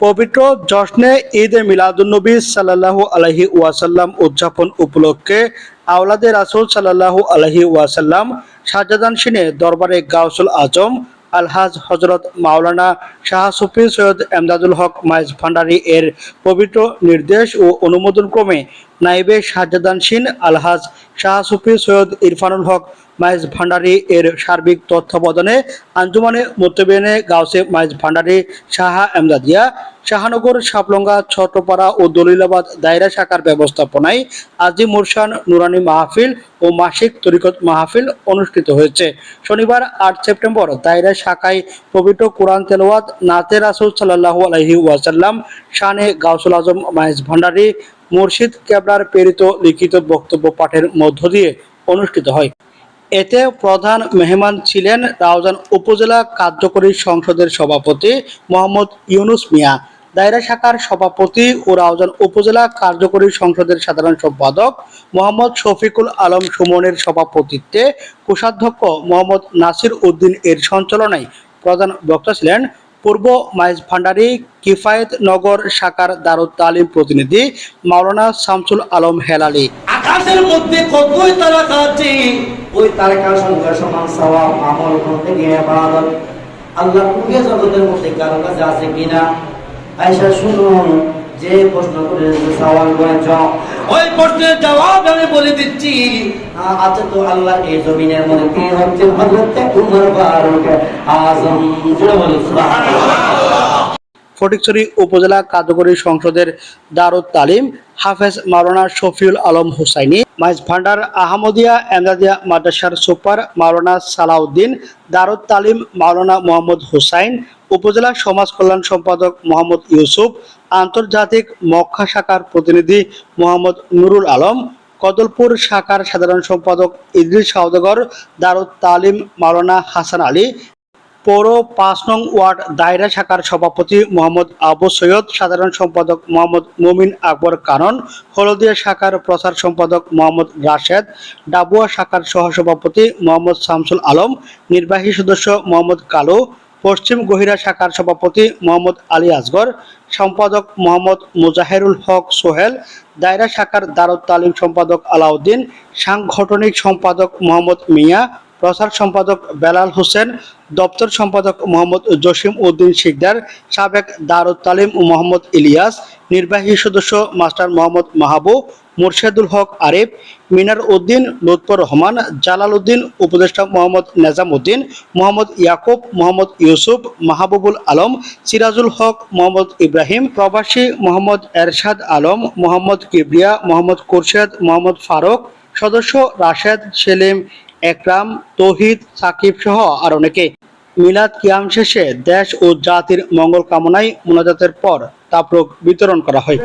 পবিত্র জশ্নে ঈদ এ মিলাদুন্নবী সাল্লাল্লাহু আলাইহি ওয়াসাল্লাম উদযাপন উপলক্ষে আওলাদে রাসূল সাল্লাল্লাহু আলাইহি ওয়াসাল্লাম শাহজাদান সিনে দরবারে গাউসুল আজম, আলহাজ হজরত মাওলানা শাহ সুফি সৈয়দ এমদাদুল হক মাইজ ভান্ডারী এর পবিত্র নির্দেশ ও অনুমোদন ক্রমে নাইবে শাহজাদান সিন আলহাজ শাহ সুফি সৈয়দ ইরফানুল হক মাইজ ভান্ডারী এর সার্বিক তত্ত্বাবধানে আঞ্জুমানে মোত্তবেনে গাউসে মাইজ ভান্ডারী শাহা এমদাদিয়া শাহানগর, সাপলঙ্গা, ছটপাড়া ও দলিলাবাদ দায়রা শাখার ব্যবস্থাপনায় আজি মুরশান, নুরানি মাহফিল ও মাসিক তরিকত মাহফিল অনুষ্ঠিত হয়েছে। শনিবার আট সেপ্টেম্বর দায়রা শাখায় পবিত্র কোরআন তেলাওয়াত নাতে রাসুল সাল্লাহু আলহি ওয়াসাল্লাম শানে গাউসুল আজম মাইজ ভান্ডারী মুর্শিদ কেবলার প্রেরিত লিখিত বক্তব্য পাঠের মধ্য দিয়ে অনুষ্ঠিত হয়। এতে প্রধান মেহমান ছিলেন রাউজান উপজেলা কার্যকরী সংসদের সভাপতি মোহাম্মদ ইউনুস মিয়া, দায়রা শাখার সভাপতি ও রাউজান উপজেলা কার্যকরী সংসদের সাধারণ সম্পাদক মোহাম্মদ শফিকুল আলম সুমনের সভাপতিত্বে কোষাধ্যক্ষ মোহাম্মদ নাসির উদ্দিন এর সঞ্চালনায় প্রধান বক্তা ছিলেন পূর্ব মাইজ ভান্ডারী কিফায়েত নগর শাখার দারুদ তালিম প্রতিনিধি মাওলানা শামসুল আলম হেলালি। আকাশের মধ্যে কতই তারকা আছে ওই তারকার সঙ্গে সমান সওয়াব, আমল করতে গিয়ে ইবাদত। আল্লাহ পুরো জগতের মধ্যে কারও কাছে আছে কিনা? আয়সা শুনুন, যে প্রশ্ন করে সওয়াল করেছ ওই প্রশ্নের জবাব আমি বলে দিচ্ছি, আ- আছে তো আল্লাহ এই জমিনের মধ্যে কে হচ্ছে? হযরত উমর ফারুক আজম। জুড়ে বলে সুবহানাল্লাহ। ফটিকছড়ি উপজেলা কার্যকরী সংসদের দারুত তালিম, হাফেজ মাওলানা শফিউল আলম হুসাইনি, মাইজ ভান্ডার আহমদিয়া এমদাদিয়া মাদ্রাসার সুপার মাওলানা সালাউদ্দিন দারুত তালিম মাওলানা মোহাম্মদ হুসাইন, উপজেলা সমাজ কল্যাণ সম্পাদক মোহাম্মদ ইউসুফ, আন্তর্জাতিক মক্কা শাখার প্রতিনিধি মোহাম্মদ নুরুল আলম, কদলপুর শাখার সাধারণ সম্পাদক ইদ্রিস সওদাগর দারুত তালিম মাওলানা হাসান আলী পৌর পাঁচ নং ওয়ার্ড দায়রা শাখার সভাপতি মোহাম্মদ আবু সৈয়দ, সাধারণ সম্পাদক মোহাম্মদ মুমিন আকবর কানন, হলদিয়া শাখার প্রচার সম্পাদক মোহাম্মদ রাশেদ, ডাবুয়া শাখার সহসভাপতি মোহাম্মদ শামসুল আলম, নির্বাহী সদস্য মোহাম্মদ কালু, পশ্চিম গহিরা শাখার সভাপতি মোহাম্মদ আলী আসগর, সম্পাদক মোহাম্মদ মুজাহেরুল হক সোহেল, দায়রা শাখার দারুত তালিম সম্পাদক আলাউদ্দিন, সাংগঠনিক সম্পাদক মোহাম্মদ মিয়া প্রচার সম্পাদক বেলাল হোসেন, দপ্তর সম্পাদক মোহাম্মদ জসিম উদ্দিন শিকদার, সাবেক দারুত তালিম মোহাম্মদ ইলিয়াস, নির্বাহী সদস্য মাস্টার মোহাম্মদ মাহাবু মুর্শেদুল হক আরিফ, মিনার উদ্দিন লুৎফর রহমান, জালাল উদ্দিন উপদেষ্টা মোহাম্মদ নেজাম উদ্দিন, মোহাম্মদ ইয়াকুব, মোহাম্মদ ইউসুফ, মাহবুবুল আলম, সিরাজুল হক, মোহাম্মদ ইব্রাহিম, প্রবাসী মোহাম্মদ এরশাদ আলম, মোহাম্মদ কিবরিয়া, মোহাম্মদ কুরশেদ মোহাম্মদ ফারুক, সদস্য রাশেদ সেলিম একরাম, তৌহিদ, সাকিব সহ আর অনেকে। মিলাদ কিয়াম শেষে দেশ ও জাতির মঙ্গল কামনায় মোনাজাতের পর তাপরক বিতরণ করা হয়।